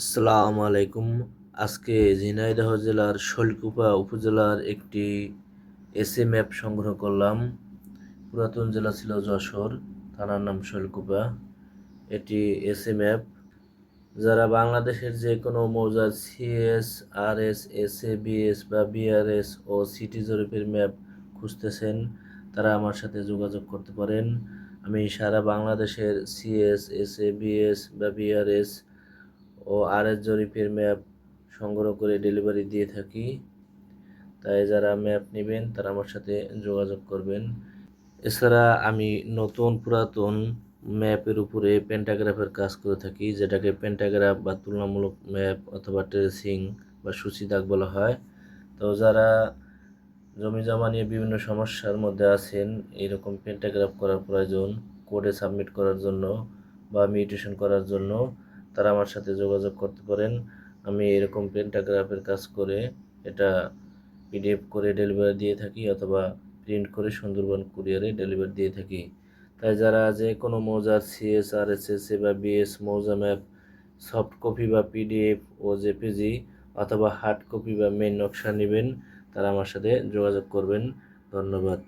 আসসালামু আলাইকুম। আজকে ঝিনাইদহ জেলার শৈলকুপা উপজেলার একটি এসএ ম্যাপ সংগ্রহ করলাম। পুরাতন জেলা ছিল যশোর, থানার নাম শৈলকুপা। এটি এসএ ম্যাপ যারা বাংলাদেশের যে কোনো মৌজার CS R S S A BS বা বিআরএস ও সিটি জরিপের ম্যাপ খুঁজতেছেন, তারা আমার সাথে যোগাযোগ করতে পারেন। আমি সারা বাংলাদেশের সিএস এস এ বিএস বা বিআরএস ও আর এস জরিপের ম্যাপ সংগ্রহ করে ডেলিভারি দিয়ে থাকি। তাই যারা ম্যাপ নেবেন, তারা আমার সাথে যোগাযোগ করবেন। এছাড়া আমি নতুন পুরাতন ম্যাপের উপরে পেন্টাগ্রাফের কাজ করে থাকি, যেটাকে পেন্টাগ্রাফ বা তুলনামূলক ম্যাপ অথবা ট্রেসিং বা সূচি দাগ বলা হয়। তো যারা জমি জমা নিয়ে বিভিন্ন সমস্যার মধ্যে আছেন এরকম পেন্টাগ্রাফ করার প্রয়োজন কোডে সাবমিট করার জন্য বা মিউটেশন করার জন্য তারা আমার সাথে যোগাযোগ করতে পারেন। আমি এরকম পেন্টাগ্রাফের কাজ করে এটা পিডিএফ করে ডেলিভারি দিয়ে থাকি অথবা প্রিন্ট করে সুন্দরবন কুরিয়ারে ডেলিভারি দিয়ে থাকি। তাই যারা যে কোনো মৌজার CS R S S A বা বিএস মৌজা ম্যাপ সফট কপি বা পিডিএফ ও জেপিজি অথবা হার্ড কপি বা মেন নকশা নেবেন, তারা আমার সাথে যোগাযোগ করবেন। ধন্যবাদ।